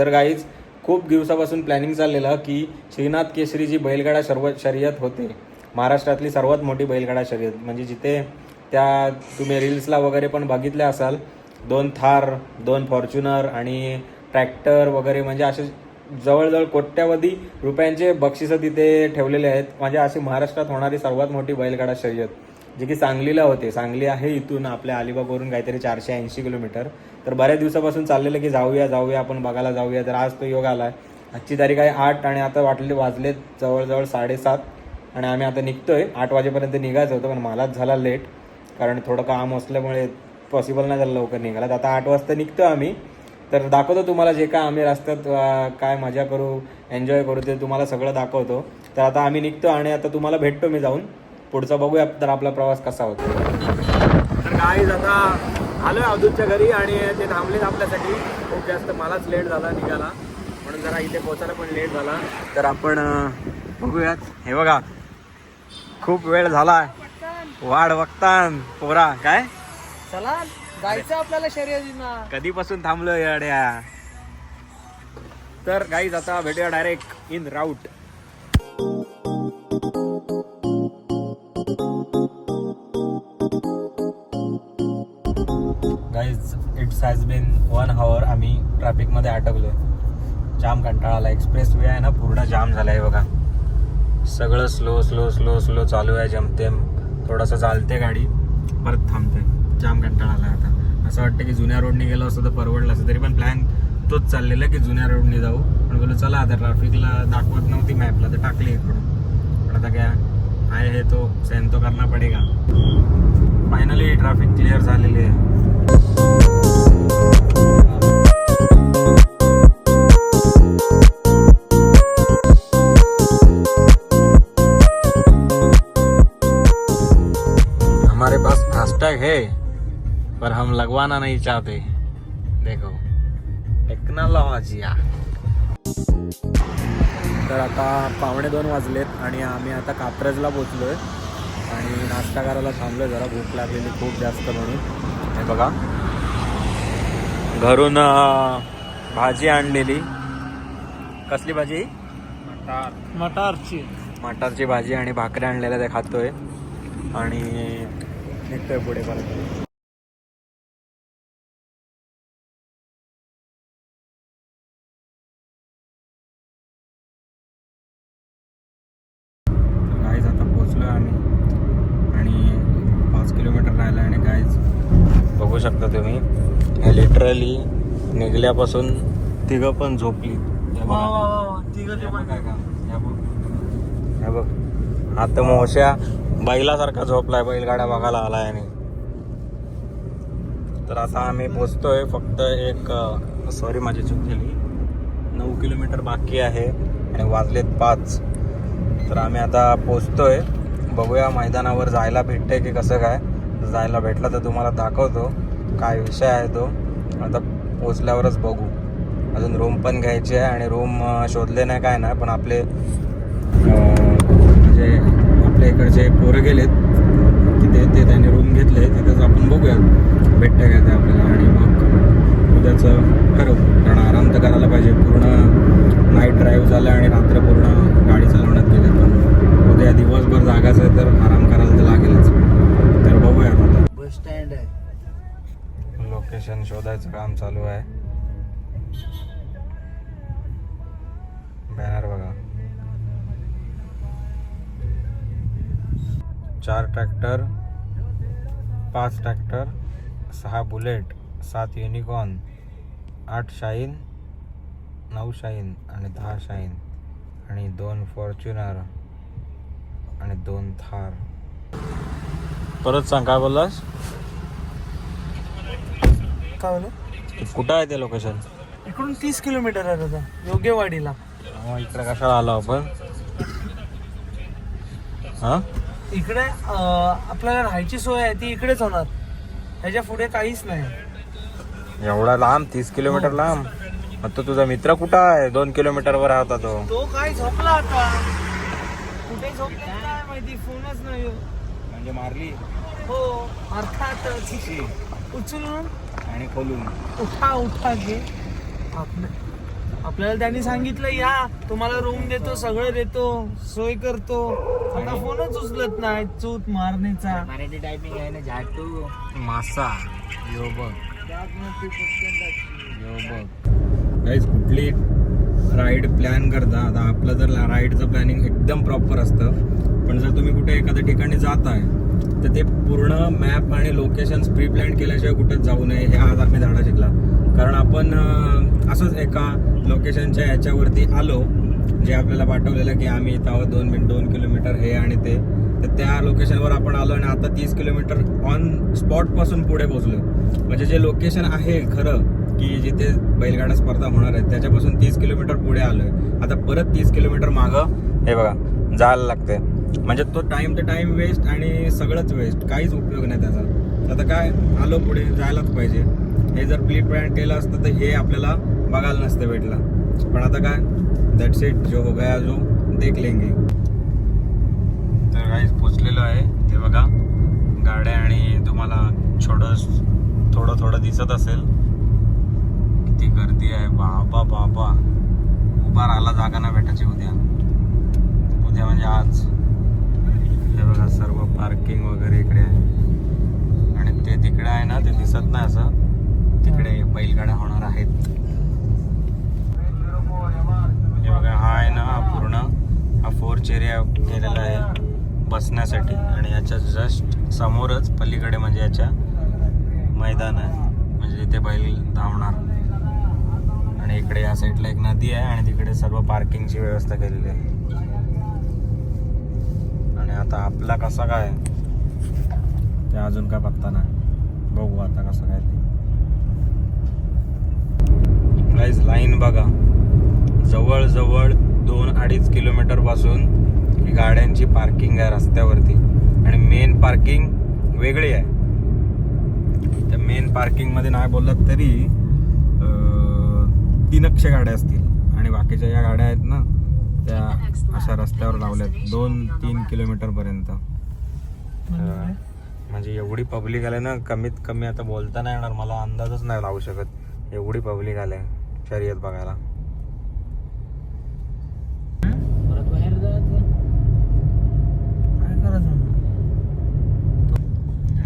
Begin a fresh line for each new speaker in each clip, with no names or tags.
तर गाईज खूप दिवसापासून प्लॅनिंग चाललेलं की श्रीनाथ केसरी जी बैलगाडा सर्व शर्यत होते. महाराष्ट्रातली सर्वात मोठी बैलगाडा शर्यत. म्हणजे जिथे त्या तुम्ही रील्सला वगैरे पण बघितल्या असाल दोन थार दोन फॉर्च्युनर आणि ट्रॅक्टर वगैरे म्हणजे असे जवळजवळ कोट्यावधी रुपयांचे बक्षिसं तिथे ठेवलेले आहेत. म्हणजे अशी महाराष्ट्रात होणारी सर्वात मोठी बैलगाडा शर्यत. जे की सांगलीला होते. सांगली आहे इथून आपल्या अलिबागवरून काहीतरी चारशे ऐंशी किलोमीटर. तर बऱ्याच दिवसापासून चाललेलं की जाऊया जाऊया आपण बघायला जाऊया. तर आज तो योग आला आहे आजची तारीख आहे आठ आणि आता वाटले वाजले जवळजवळ साडेसात. आणि आम्ही आता निघतोय. आठ वाजेपर्यंत निघायचं होतं पण मलाच झाला लेट कारण थोडं काम असल्यामुळे पॉसिबल नाही झालं लवकर निघाला तर आता आठ वाजता निघतो आम्ही. तर दाखवतो तुम्हाला जे काय आम्ही रस्त्यात काय मजा करू एन्जॉय करू ते तुम्हाला सगळं दाखवतो. तर आता आम्ही निघतो आणि आता तुम्हाला भेटतो मी जाऊन. पुढचा बघूया तर आपला प्रवास कसा होतो. तर काय आता आलोय अवधूतच्या घरी आणि ते थांबलेत आपल्यासाठी. खूप जास्त मलाच लेट झाला निघाला म्हणून जरा इथे पोचायला पण लेट झाला. तर आपण बघूयात. हे बघा खूप वेळ झाला वाढ बघतान पोरा. काय?
चला जायचं आपल्याला शर्यतींना.
कधीपासून थांबलो येड्या तर गाईज आता भेटूया direct in route it's has been one hour आम्ही ट्रॅफिकमध्ये अटकलोय जाम कंटाळाला एक्सप्रेस वे आहे ना पूर्ण जाम झाला आहे बघा. सगळं स्लो स्लो स्लो स्लो चालू आहे. जमतेम. थोडंसं चालते गाडी. परत थांबते जाम कंटाळा आला आता. असं वाटतं की जुन्या रोडने गेलो असतं तर परवडलं असतं. तरी पण प्लॅन तोच चाललेला की जुन्या रोडने जाऊ. पण बोलू चला आता ट्रॅफिकला दाखवत नव्हती मॅपला तर टाकली इकडून. पण आता काय आहे हे तो. सेन तो करना पडेगा. फायनली ट्रॅफिक क्लिअर झालेली आहे. हमारे पास फास्टैग है पर हम लगवाना नहीं चाहते। देखो टेक्नॉलॉजिया। तर आता पावणे दोन वाजलेत आणि आम्ही आता कात्रजला पोचलोय आणि नाश्ता करायला थांबलोय जरा भूक लागलेली खूप जास्त म्हणून. हे बघा. घरून भाजी आणलेली. कसली भाजी?
मटारची.
मटारची भाजी आणि भाकऱ्या आणलेल्या त्या खातोय. आणि निघतोय पुढे परत गाईज आता पोचलोय आम्ही आणि पाच किलोमीटर राहिलं आणि गाईज बघू शकता तुम्ही लिटरली निघल्यापासून तिघं पण झोपली. हे बघा. हे बघ हे बघ. आता मोश्या बैलासारखा झोपलाय बैलगाड्या बघायला आलाय आणि. तर आता आम्ही पोचतोय फक्त एक सॉरी माझी चूक झाली. नऊ किलोमीटर बाकी आहे आणि वाजलेत पाच. तर आम्ही आता पोचतोय. बघूया मैदानावर जायला भेटतंय की कसं काय. जायला भेटलं तर तुम्हाला दाखवतो. काय विषय आहे तो. आता पोचल्यावरच बघू. अजून रूम पण घ्यायची आहे आणि रूम शोधले नाही काय नाही पण आपले म्हणजे आपल्या इकडचे पोरं गेलेत तिथे ते त्यांनी रूम घेतले तिथेच आपण बघूया भेटतं का ते आपल्याला आणि मग उद्याचं ठरवू. कारण आराम तर करायला पाहिजे. पूर्ण नाईट ड्राईव्ह झालं आणि रात्र पूर्ण गाडी चालवण्यात गेले. पण उद्या दिवसभर जागाच आहे तर आराम करायला तर लागेलच तर बघूया आता
बस स्टँड आहे
लोकेशन शोधायचं काम चालू आहे. बॅनर बघा. चार ट्रॅक्टर पाच ट्रॅक्टर सहा बुलेट सात युनिकॉर्न आठ शाईन नऊ शाईन आणि दहा शाईन आणि दोन फॉर्च्युनर आणि दोन थार. परत सांग काय बोललास?
काय
कुठं आहे ते लोकेशन
इकडून तीस किलोमीटर आहे दादा योग्यवाडीला.
इकडे कशाला आलो आपण? हा?
इकडे अं, आपल्याला राहायची सोय आहे ती इकडेच होणार. ह्याच्या पुढे काहीच नाही.
एवढा लांब तीस किलोमीटर लांब? मग तो तुझा मित्र कुठं आहे? दोन किलोमीटर वर होता तो.
तो काय झोपला आता? कुठे झोपला काय माहिती फोनच नाही.
म्हणजे मारली?
हो अर्थात उचलून.
आणि खोलून.
उठा उठा घे आपलं आपल्याला त्यांनी सांगितलं या तुम्हाला रूम देतो सगळं देतो सोय करतो. आता फोनच उचलत नाही चूत मारण्याचा
मराठी टायपिंग आहे ना झाटू.
मासा यो बघ. यो बघ. गाईज कुठली राईड प्लॅन करता? आता आपलं जर राईडचं प्लॅनिंग एकदम प्रॉपर असतं पण जर तुम्ही कुठे एखाद्या ठिकाणी जात आहे तर ते पूर्ण मॅप आणि लोकेशन्स प्री प्लॅन केल्याशिवाय कुठेच जाऊ नये हे आज आम्ही धडा शिकला कारण आपण असंच एका लोकेशनच्या याच्यावरती आलो जे आपल्याला पाठवलेलं की आम्ही इथं आहोत दोन मिनिट दोन किलोमीटर हे आणि ते. तर त्या लोकेशनवर आपण आलो आणि आता तीस किलोमीटर ऑन स्पॉटपासून पुढे पोहोचलो म्हणजे जे लोकेशन आहे खरं की जिथे बैलगाडा स्पर्धा होणार आहे त्याच्यापासून तीस किलोमीटर पुढे आलो आहे आता परत तीस किलोमीटर मागं हे बघा जायला लागते म्हणजे तो टाइम ते टाइम वेस्ट आणि सगळंच वेस्ट काहीच उपयोग नाही त्याचा. आता काय आलो पुढे जायलाच पाहिजे. हे जर प्ली प्लॅन केलं असतं तर हे आपल्याला बघायला नसतं भेटलं. पण आता काय दॅट्स इट जो हो गया जो देख लेंगे. तर काहीच पोचलेलो आहे. ते बघा गाड्या आणि तुम्हाला छोटं थोडं थोडं दिसत असेल. किती गर्दी आहे. बाबा बाबा. उभा राहिला जागा ना भेटायची उद्या. उद्या म्हणजे आज. हे बघा सर्व पार्किंग वगैरे इकडे आहे. आणि ते तिकडे आहे ना ते दिसत नाही असं. तिकडे बैलगाड्या होणार आहेत. हे बघा हा आहे ना हा पूर्ण हा फोर्च एरिया केलेला आहे बसण्यासाठी. आणि याच्या जस्ट समोरच पलीकडे म्हणजे याच्या मैदान आहे. म्हणजे इथे बैल धावणार. आणि इकडे या साईडला एक नदी आहे आणि तिकडे सर्व पार्किंगची व्यवस्था केलेली आहे. आणि आता आपला कसा काय? ते अजून काय पत्ता नाही बघू आता कसं काय ते. गाईज लाईन बघा. जवळजवळ दोन अडीच किलोमीटरपासून ही गाड्यांची पार्किंग आहे रस्त्यावरती. आणि मेन पार्किंग वेगळी आहे. त्या मेन पार्किंगमध्ये नाही बोललात तरी अं, तीनक्षे गाड्या असतील. आणि बाकीच्या या गाड्या आहेत ना त्या अशा रस्त्यावर लावल्यात. दोन तीन किलोमीटर पर्यंत. म्हणजे एवढी पब्लिक आले ना कमीत कमी आता बोलता नाही येणार. मला अंदाजच नाही लावू शकत. एवढी पब्लिक आले शर्यत बघायला.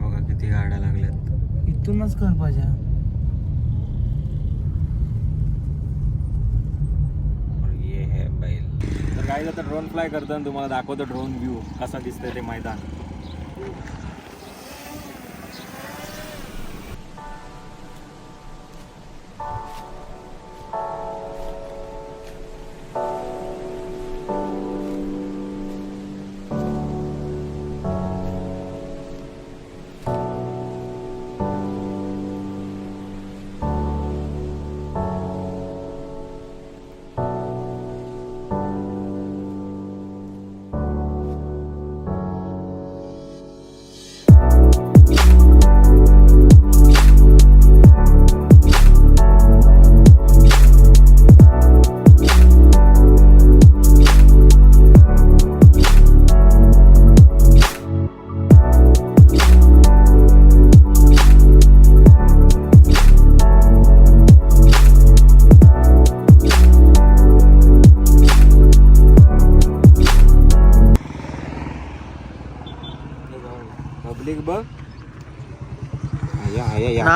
बघा किती गाड्या लागल्यात.
इथूनच कर पाहिजे
और ये है गाईला तर ड्रोन फ्लाय करताना तुम्हाला दाखवतो ड्रोन व्ह्यू कसा दिसतंय ते मैदान.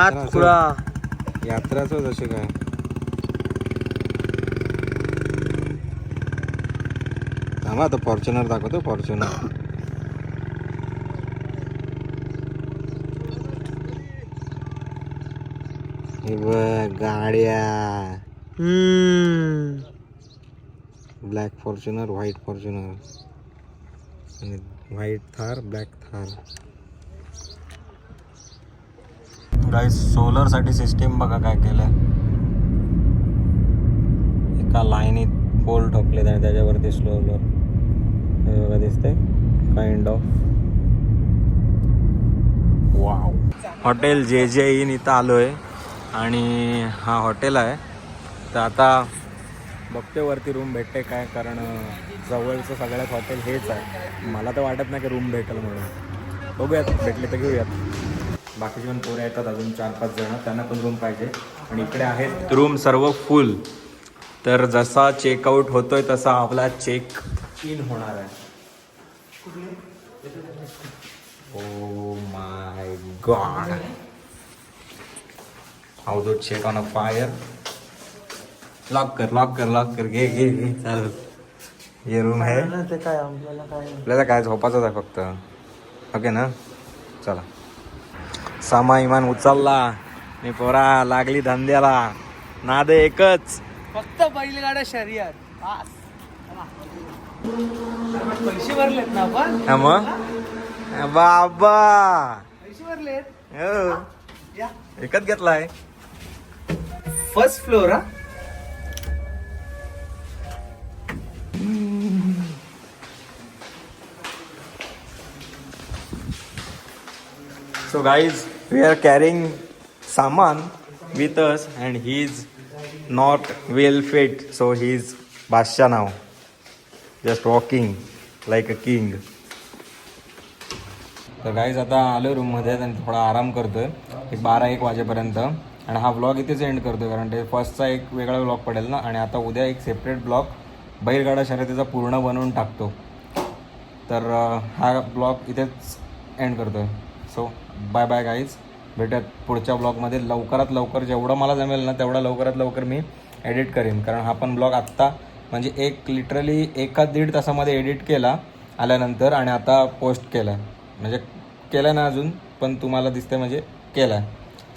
यात्रा यात्राच जसे काय? थांबा आता फॉर्च्युनर दाखवतो फॉर्च्युनर. हे बघ गाड्या. Black Fortuner white Fortuner. आणि white Thar black Thar. Guys सोलरसाठी system बघा काय केलंय. एका लाईनीत पोल ठोकलेत आणि त्याच्यावरती सोलर हे बघा दिसते काइंड ऑफ वाव हॉटेल जे जे इन इथं आलोय. आणि हा हॉटेल आहे. तर आता बघते वरती रूम भेटते काय कारण जवळचं सगळ्यात हॉटेल हेच आहे. मला तर वाटत नाही की रूम भेटेल म्हणून. बघूयात. भेटले तर घेऊयात. बाकीचे पण पोरे येतात अजून चार पाच जण. त्यांना पण रूम पाहिजे. आणि इकडे आहेत. रूम सर्व फुल तर जसा चेकआउट होतोय तसा आपला चेक इन होणार आहे. ओ my god how do check on a fire lock कर लॉक कर लॉक कर. घे घे घे. चाल. ये रूम आहे.
ना ते काय आपल्याला काय?
आपल्याला काय झोपायचं आहे फक्त. ओके ना? चला. सामा इमान उचलला. मी पोरा लागली धंद्याला. नाद एकच.
फक्त बैलगाड्या शर्यत. पास भरलेत ना आपण?
हा मग? बाबा.
पैसे भरलेत?
हो.
या.
एकच घेतलाय.
फर्स्ट फ्लोर हा?
So guys, we are carrying Saman with us and he is not well fit. So he is Basha now. Just walking like a king. तर गाईज आता आलो रूममध्ये आणि थोडा आराम करतोय एक बारा एक वाजेपर्यंत आणि हा ब्लॉग इथेच एंड करतोय कारण ते फर्स्टचा एक वेगळा ब्लॉग पडेल ना आणि आता उद्या एक सेपरेट ब्लॉग बैलगाडा शर्यतीचा पूर्ण बनवून टाकतो तर हा ब्लॉग इथेच एंड करतोय सो बाय बाय गाईज भेटत पुढच्या ब्लॉगमध्ये लवकरात लवकर जेवढं मला जमेल ना तेवढा लवकरात लवकर मी एडिट करेन. कारण हा पण ब्लॉग आत्ता म्हणजे एक लिटरली एका दीड तासामध्ये एडिट केला आल्यानंतर आणि आता पोस्ट केला म्हणजे केला ना अजून पण तुम्हाला दिसतंय म्हणजे केला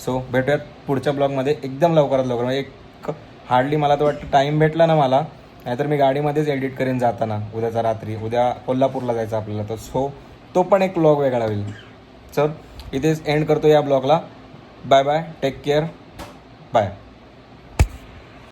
सो भेटूयात पुढच्या ब्लॉगमध्ये एकदम लवकरात लवकर. म्हणजे एक हार्डली मला तर वाटतं टाईम भेटला ना मला नाहीतर मी गाडीमध्येच एडिट करेन जाताना. उद्याचा रात्री. उद्या कोल्हापूरला जायचं आपल्याला. तर सो तो पण एक ब्लॉग वेगळा होईल. चल इथेच एंड करतो या ब्लॉगला. Bye bye take care bye